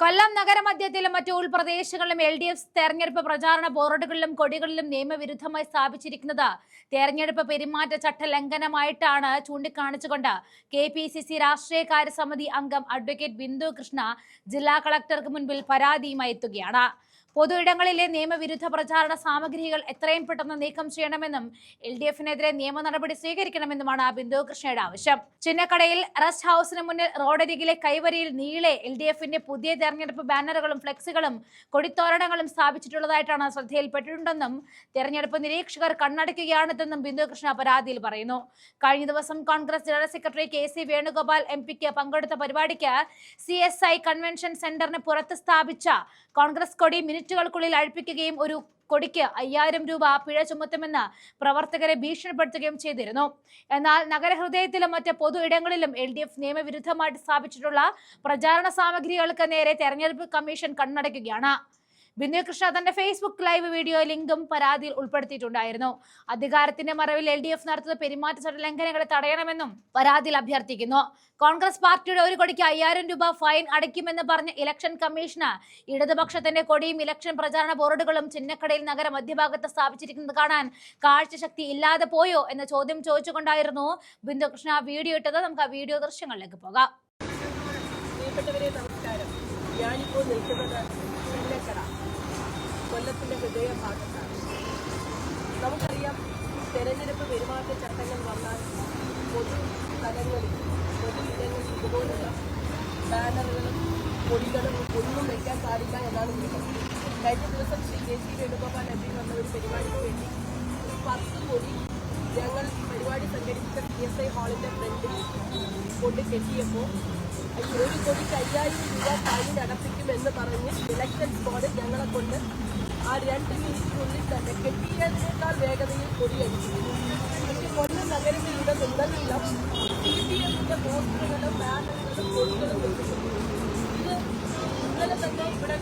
കൊല്ലം നഗരമധ്യത്തിലും മറ്റു ഉൾപ്രദേശങ്ങളിലും L D F തെരഞ്ഞെടുപ്പ് പ്രചാരണ ബോർഡുകളിലും കൊടികളിലും നിയമവിരുദ്ധമായി സ്ഥാപിച്ചിരിക്കുന്നത്. തെരഞ്ഞെടുപ്പ് പെരുമാറ്റച്ചട്ട ലംഘനമായിട്ടാണ് ചൂണ്ടിക്കാണിച്ചുകൊണ്ട് കെ പി സി സി രാഷ്ട്രീയകാര്യ സമിതി അംഗം അഡ്വക്കേറ്റ് ബിന്ദു കൃഷ്ണ ജില്ലാ കളക്ടർക്ക് മുൻപിൽ പരാതിയുമായി എത്തുകയാണ്. പൊതു ഇടങ്ങളിലെ നിയമവിരുദ്ധ പ്രചാരണ സാമഗ്രികൾ എത്രയും പെട്ടെന്ന് നീക്കം ചെയ്യണമെന്നും എൽ ഡി എഫിനെതിരെ നിയമ നടപടി സ്വീകരിക്കണമെന്നുമാണ് ബിന്ദു കൃഷ്ണയുടെ ആവശ്യം. ചിന്നക്കടയിൽ റെസ്റ്റ് ഹൌസിന് മുന്നിൽ റോഡരികിലെ കൈവരിയിൽ നീളെ എൽ ഡി എഫിന്റെ പുതിയ തെരഞ്ഞെടുപ്പ് ബാനറുകളും ഫ്ലെക്സുകളും കൊടിത്തോരണങ്ങളും സ്ഥാപിച്ചിട്ടുള്ളതായിട്ടാണ് ശ്രദ്ധയിൽപ്പെട്ടിട്ടുണ്ടെന്നും തെരഞ്ഞെടുപ്പ് നിരീക്ഷകർ കണ്ണടയ്ക്കുകയാണിതെന്നും ബിന്ദു കൃഷ്ണ പരാതിയിൽ പറയുന്നു. കഴിഞ്ഞ ദിവസം Congress general secretary K C Venugopal M പിക്ക് പങ്കെടുത്ത പരിപാടിക്ക് സി എസ് ഐ കൺവെൻഷൻ സെന്ററിന് പുറത്ത് സ്ഥാപിച്ച കോൺഗ്രസ് കൊടി മിനിറ്റുകൾക്കുള്ളിൽ അഴിപ്പിക്കുകയും ഒരു കൊടിക്ക് അയ്യായിരം രൂപ പിഴ ചുമത്തുമെന്ന് പ്രവർത്തകരെ ഭീഷണിപ്പെടുത്തുകയും ചെയ്തിരുന്നു. എന്നാൽ നഗരഹൃദയത്തിലും മറ്റ് പൊതു ഇടങ്ങളിലും എൽ ഡി എഫ് നിയമവിരുദ്ധമായിട്ട് സ്ഥാപിച്ചിട്ടുള്ള പ്രചാരണ സാമഗ്രികൾക്ക് നേരെ തെരഞ്ഞെടുപ്പ് കമ്മീഷൻ കണ്ണടയ്ക്കുകയാണ്. ബിന്ദു തന്റെ ഫേസ്ബുക്ക് ലൈവ് വീഡിയോ ലിങ്കും പരാതിയിൽ ഉൾപ്പെടുത്തിയിട്ടുണ്ടായിരുന്നു. അധികാരത്തിന്റെ മറവിൽ എൽ ഡി എഫ് നടത്തുന്ന പെരുമാറ്റച്ചട്ട ലംഘനങ്ങളെ തടയണമെന്നും പരാതിയിൽ അഭ്യർത്ഥിക്കുന്നു. കോൺഗ്രസ് പാർട്ടിയുടെ ഒരു കൊടിക്ക് അയ്യായിരം രൂപ ഫൈൻ അടയ്ക്കുമെന്ന് പറഞ്ഞ ഇലക്ഷൻ കമ്മീഷന് ഇടതുപക്ഷത്തിന്റെ കൊടിയും ഇലക്ഷൻ പ്രചാരണ ബോർഡുകളും ചിന്നക്കടയിൽ നഗര മധ്യഭാഗത്ത് സ്ഥാപിച്ചിരിക്കുന്നത് കാണാൻ കാഴ്ചശക്തി ഇല്ലാതെ പോയോ എന്ന ചോദ്യം ചോദിച്ചുകൊണ്ടായിരുന്നു ബിന്ദുകൃഷ്ണ വീഡിയോ ഇട്ടത്. നമുക്ക് ആ വീഡിയോ ദൃശ്യങ്ങളിലേക്ക് പോകാം. ഞാനിപ്പോൾ നിൽക്കുന്നത് ചെല്ലക്കട കൊല്ലത്തിന്റെ ഹൃദയഭാഗത്താണ്. നമുക്കറിയാം തെരഞ്ഞെടുപ്പ് പെരുമാറ്റ ചട്ടങ്ങൾ വന്നാൽ പൊതു സ്ഥലങ്ങളിൽ പൊതു ഇടങ്ങളിൽ ഇതുപോലുള്ള ബാനറുകളും കൊടികളും ഒന്നും വയ്ക്കാൻ പാടില്ല എന്നാണ് നിയമം കഴിഞ്ഞ ദിവസം Shri K C Venugopal M വന്ന ഒരു പരിപാടിക്ക് വേണ്ടി പത്ത് കൊടി ഞങ്ങൾ പരിപാടി സംഘടിപ്പിച്ച പി എസ് ഐ ഹാളിന്റെ ഫ്രണ്ടിൽ കൊണ്ട് കെട്ടിയപ്പോൾ ഒരു കോടിക്ക് അയ്യായിരം രൂപ ഫൈൻ അടപ്പിക്കുമെന്ന് പറഞ്ഞ് ഇലക്ഷൻ ബോർഡ് ഞങ്ങളെ കൊണ്ട് ആ രണ്ട് മിനിറ്റിനുള്ളിൽ തന്നെ കെട്ടിയതിനേക്കാൾ വേഗതയിൽ കൊടിയടിച്ചു. പക്ഷെ കൊല്ലം നഗരത്തിലൂടെ നിന്നെല്ലാം സി പി എമ്മിന്റെ പോസ്റ്ററുകളും ബാനറുകളും വെച്ചിട്ടുണ്ട്. ഇത് ഇന്നലെ തന്നെ ഇവിടെ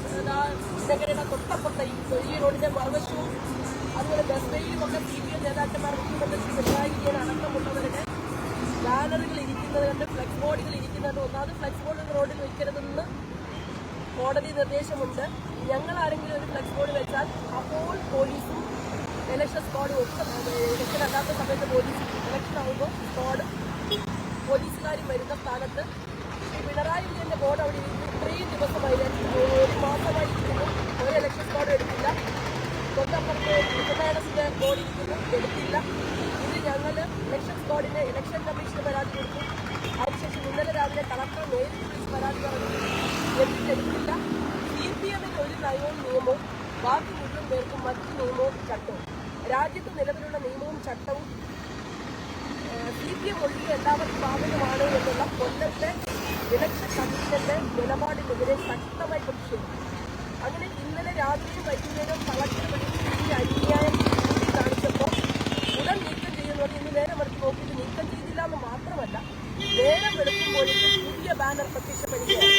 നഗരയുടെ തൊട്ടപ്പുറത്തെ ഈ കൊഴിയ റോഡിന്റെ മറുവശവും അതുപോലെ ബസ് ഒക്കെ സി നേതാക്കന്മാർ മുഖ്യമന്ത്രി പിണറായി വിജയൻ അടക്കമുള്ളവരുടെ ബാനറുകൾ ഇരിക്കുന്നത് കണ്ട് ഫ്ലെക്സ് ബോർഡുകൾ ഇരിക്കുന്നത് ഒന്നാമത് ഫ്ലെക്സ് ബോർഡ് റോഡിൽ വയ്ക്കരുതെന്ന് കോടതി നിർദ്ദേശമുണ്ട് ഞങ്ങൾ ആരെങ്കിലും ഒരു ഫ്ലെക്സ് ബോർഡ് വെച്ചാൽ അപ്പോൾ പോലീസും ഇലക്ഷൻ സ്ക്വാഡും ഒക്കെ ഇലക്ഷൻ അല്ലാത്ത സമയത്ത് പോലീസ് ഇലക്ഷൻ ആകുമ്പോൾ സ്ക്വാഡും പോലീസുകാരും വരുന്ന സ്ഥാനത്ത് ശ്രീ പിണറായി വിജയന്റെ ബോർഡ് അവിടെ ഇത്രയും ദിവസമായി ഒരു മാസമായി ഇരിക്കുന്നു ഒരു ഇലക്ഷൻ സ്ക്വാഡും എടുത്തില്ല തൊട്ടപ്പുറത്ത് കൃഷ്ണനാടസിന്റെ ബോർഡ് ഇരിക്കുന്നു എടുത്തില്ല ഇത് ഞങ്ങൾ ഇലക്ഷൻ ഇലക്ഷൻ കമ്മീഷന് പരാതി കൊടുത്തു. അതിനുശേഷം ഇന്നലെ രാവിലെ കളക്ടർ നേരിട്ട് വിളിച്ച് പരാതി പറഞ്ഞു. എമ്മിന് ഒരു നയവും ബാക്കി മുഴുവൻ പേർക്കും മറ്റു നിയമവും ചട്ടവും. രാജ്യത്ത് നിലവിലുള്ള നിയമവും ചട്ടവും സി പി എല്ലാവർക്കും ബാധകമാണ് എന്നുള്ള കൊല്ലത്തെ ഇലക്ഷൻ കമ്മീഷന്റെ നിലപാടിനെതിരെ ശക്തമായി പ്രതിഷേധിച്ചു. അങ്ങനെ ഇന്നലെ രാത്രിയും വൈകുന്നേരം കളക്ടർ അന്യായം ചൂണ്ടിക്കാണിച്ചപ്പോൾ ഉടൻ നീക്കം ചെയ്യുന്നു പറഞ്ഞ് ഇന്ന് നേരം നോക്കിയിട്ട് നീക്കം ചെയ്തില്ല എന്ന് മാത്രമല്ല നേരം വെളുക്കുമ്പോൾ പുതിയ ബാനർ പ്രത്യക്ഷപ്പെടുകയാണ്.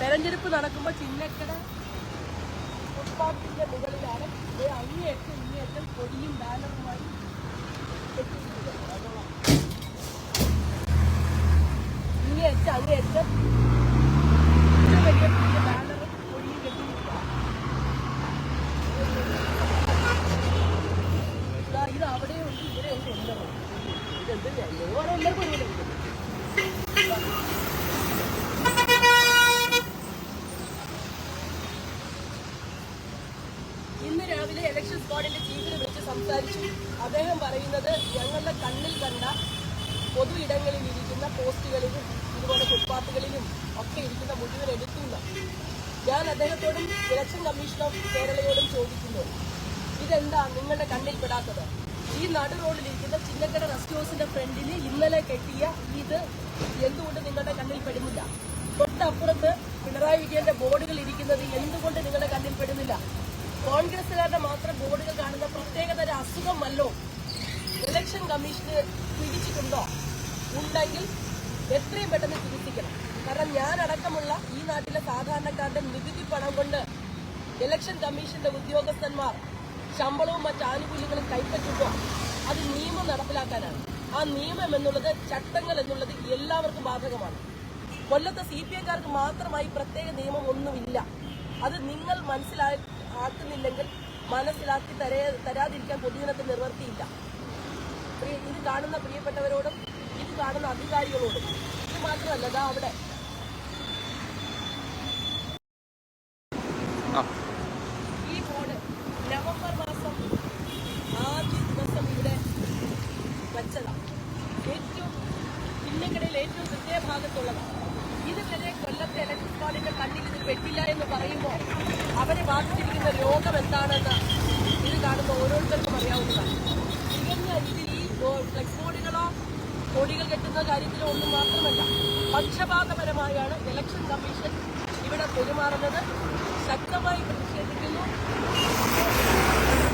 തെരഞ്ഞെടുപ്പ് നടക്കുമ്പോൾ ചിന്നക്കട ഫുട്പാത്തിന്റെ മുകളിലാണ്. അങ്ങേയറ്റം ഇങ്ങേയറ്റം കൊടിയും ബാനറുമായി കെട്ടിയിരിക്കുന്നത്. ഇങ്ങേയറ്റം അങ്ങേയറ്റം ഇത് വലിയ പുതിയ ബാനറും കൊടിയും കെട്ടിയിരിക്കുക ദാ ഇത് അവിടെ ഉണ്ട് ഇവിടെ ഉണ്ട് എല്ലാം ഇതെന്ത് ഓരോ ഇന്ന് രാവിലെ ഇലക്ഷൻ സ്ക്വാഡിന്റെ ചീഫിനെ വിളിച്ച് സംസാരിച്ചു. അദ്ദേഹം പറയുന്നത് ഞങ്ങളുടെ കണ്ണിൽ കണ്ട പൊതു ഇടങ്ങളിൽ ഇരിക്കുന്ന പോസ്റ്റുകളിലും അതുപോലെ ഫുട്പാത്തുകളിലും ഒക്കെ ഇരിക്കുന്ന മുഴുവൻ എടുക്കുന്ന ഞാൻ അദ്ദേഹത്തോടും ഇലക്ഷൻ കമ്മീഷൻ ഓഫ് കേരളയോടും ചോദിക്കുന്നു. ഇതെന്താ നിങ്ങളുടെ കണ്ണിൽ പെടാത്തത്? ഈ നടു റോഡിലിരിക്കുന്ന ചിന്നക്കട റെസ്റ്റ് ഹൗസിന്റെ ഫ്രണ്ടിൽ ഇന്നലെ കെട്ടിയ ഇത് എന്തുകൊണ്ട് നിങ്ങളുടെ കണ്ണിൽ പെടുന്നില്ല? തൊട്ടപ്പുറത്ത് പിണറായി വിജയന്റെ ബോർഡുകൾ ഇരിക്കുന്നത് എന്തുകൊണ്ട് നിങ്ങളുടെ കണ്ണിൽ പെടുന്നില്ല? കോൺഗ്രസുകാരുടെ മാത്രം ബോർഡുകൾ കാണുന്ന പ്രത്യേകതര അസുഖമല്ലോ? Election commission പിടിച്ചിട്ടുണ്ടോ? ഉണ്ടെങ്കിൽ എത്രയും പെട്ടെന്ന് ചികിത്സിക്കണം. കാരണം ഞാനടക്കമുള്ള ഈ നാട്ടിലെ സാധാരണക്കാരുടെ നികുതി പണം കൊണ്ട് ഇലക്ഷൻ കമ്മീഷന്റെ ഉദ്യോഗസ്ഥന്മാർ ശമ്പളവും മറ്റ് ആനുകൂല്യങ്ങളും കൈപ്പറ്റുമ്പോൾ അത് നിയമം നടപ്പിലാക്കാനാണ്. ആ നിയമം എന്നുള്ളത് ചട്ടങ്ങൾ എന്നുള്ളത് എല്ലാവർക്കും ബാധകമാണ്. കൊല്ലത്തെ സി പി എംകാർക്ക് മാത്രമായി പ്രത്യേക നിയമം ഒന്നുമില്ല. അത് നിങ്ങൾ മനസ്സിലാക്കുന്നില്ലെങ്കിൽ മനസ്സിലാക്കി തരേ തരാതിരിക്കാൻ പൊതുജനത്തിന് നിവർത്തിയില്ല പ്രിയ- ഇത് കാണുന്ന പ്രിയപ്പെട്ടവരോടും ഇത് കാണുന്ന അധികാരികളോടും ഇത് മാത്രമല്ല അവിടെ. അവിടെ ഈ ബോർഡ് നവംബർ മാസം ആദ്യ ദിവസം ഇവിടെ വച്ചതാണ് ഏറ്റവും ചിന്നക്കടയിൽ ഏറ്റവും ഹൃദയഭാഗത്തുള്ളതാണ് ഇതുവരെ കൊല്ലത്തെ ഇലക്ട്രിക് ബോർഡിന്റെ കണ്ണിൽ ഇത് പെട്ടില്ല എന്ന് പറയുമ്പോൾ അവരെ ബാധിച്ചിരിക്കുന്ന രോഗം എന്താണെന്ന് ഇത് കാണുന്ന ഓരോരുത്തർക്കും അറിയാവുന്നതാണ് തികഞ്ഞ രീതിയിൽ ഈ ബോ- ഫ്ലെക്സ് ബോർഡുകളോ കൊടികൾ കെട്ടുന്ന കാര്യത്തിലോ ഒന്നും മാത്രമല്ല പക്ഷപാതപരമായാണ് ഇലക്ഷൻ കമ്മീഷൻ ഇവിടെ പെരുമാറുന്നത് ശക്തമായി പ്രതിഷേധിക്കുന്നു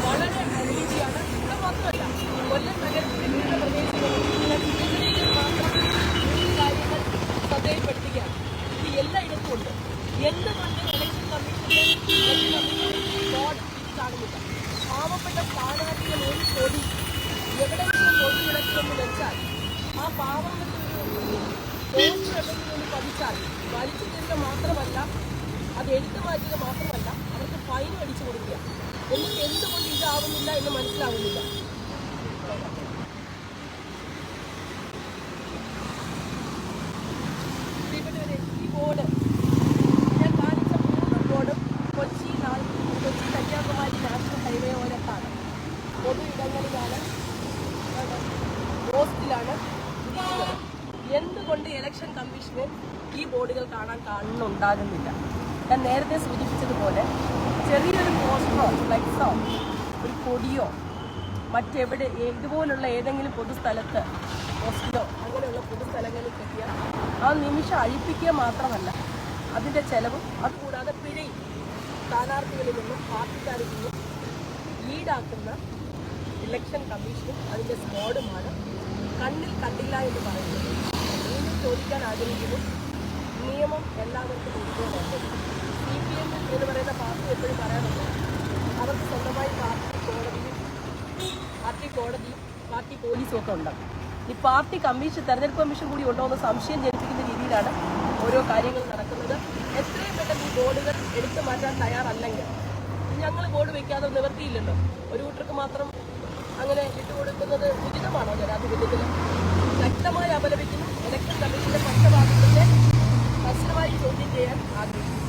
വളരെ അനീതിയാണ് ഇവിടെ മാത്രമല്ല കൊല്ലം നഗരത്തിലെ വിവിധ പ്രദേശങ്ങളിൽ ചില ചിന്തകളിൽ മാത്രം ഈ കാര്യങ്ങൾ ശ്രദ്ധയിൽപ്പെടുത്തുകയാണ് ഇത് എല്ലായിടത്തും ഉണ്ട് എന്തുകൊണ്ട് ഇലക്ഷൻ കമ്മീഷന്റെ ഇലക്ഷൻ കമ്മീഷൻ ബോർഡ് കാണുന്നില്ല പാവപ്പെട്ട സ്ഥാനാർത്ഥികൾ ഒരു കൊടി എവിടെയെങ്കിലും കൊടി ഇളക്കുമെന്ന് വെച്ചാൽ ആ പാവങ്ങൾക്ക് എവിടെയെങ്കിലും പതിച്ചാൽ വലിച്ചു തരിക മാത്രമല്ല അത് എടുത്തു മാറ്റുക മാത്രമല്ല അവർക്ക് ഫൈൻ അടിച്ചു കൊടുക്കുക. എന്നിട്ട് എന്തുകൊണ്ട് ഇതാവുന്നില്ല എന്ന് മനസ്സിലാവുന്നില്ല. പൊതു ഇടങ്ങളിലാണ് അവിടെ പോസ്റ്റിലാണ് എന്തുകൊണ്ട് ഇലക്ഷൻ കമ്മീഷന് ഈ ബോർഡുകൾ കാണാൻ കാണുന്നുണ്ടാകുന്നില്ല? ഞാൻ നേരത്തെ സൂചിപ്പിച്ചതുപോലെ ചെറിയൊരു പോസ്റ്ററോ ഫ്ലെക്സോ ഒരു കൊടിയോ മറ്റെവിടെ ഇതുപോലുള്ള ഏതെങ്കിലും പൊതുസ്ഥലത്ത് പോസ്റ്റിലോ അങ്ങനെയുള്ള പൊതുസ്ഥലങ്ങളിൽ കിട്ടിയ ആ നിമിഷം അഴിപ്പിക്കുക മാത്രമല്ല അതിന്റെ ചെലവും അതുകൂടാതെ പിഴയും സ്ഥാനാർത്ഥികളിൽ നിന്നും പാർട്ടിക്കാരിൽ നിന്നും ഈടാക്കുന്ന ഇലക്ഷൻ കമ്മീഷനും അതിന്റെ സ്ക്വാഡുമാണ് കണ്ണിൽ കണ്ടില്ല എന്ന് പറയുന്നത് വീണ്ടും ചോദിക്കാൻ ആഗ്രഹിക്കുന്നു. നിയമം എല്ലാവർക്കും ഒരുപോലെയാണ് സി പി എം എന്ന് പറയുന്ന പാർട്ടി എപ്പോഴും പറയാറുണ്ട് അവർക്ക് സ്വന്തമായി പാർട്ടി കോടതിയും പാർട്ടി കോടതിയും പാർട്ടി പോലീസും ഒക്കെ ഉണ്ട്. ഈ പാർട്ടി കമ്മീഷൻ തെരഞ്ഞെടുപ്പ് കമ്മീഷൻ കൂടി ഉണ്ടോ എന്ന് സംശയം ജനിപ്പിക്കുന്ന രീതിയിലാണ് ഓരോ കാര്യങ്ങൾ നടക്കുന്നത്. എത്രയും പെട്ടെന്ന് ഈ ബോർഡുകൾ എടുത്തു മാറ്റാൻ തയ്യാറല്ലെങ്കിൽ ഞങ്ങൾ ബോർഡ് വെക്കാതെ നിവർത്തിയില്ലല്ലോ. ഒരു കൂട്ടർക്ക് മാത്രം അങ്ങനെ വിട്ടുകൊടുക്കുന്നത് ഉചിതമാണോ ജനാധിപത്യത്തിൽ ശക്തമായി അപലപിക്കുന്നു. ഇലക്ഷൻ കമ്മീഷന്റെ പക്ഷപാതത്തിന്റെ കർശനമായി ചോദ്യം ചെയ്യാൻ ആഗ്രഹിക്കുന്നു.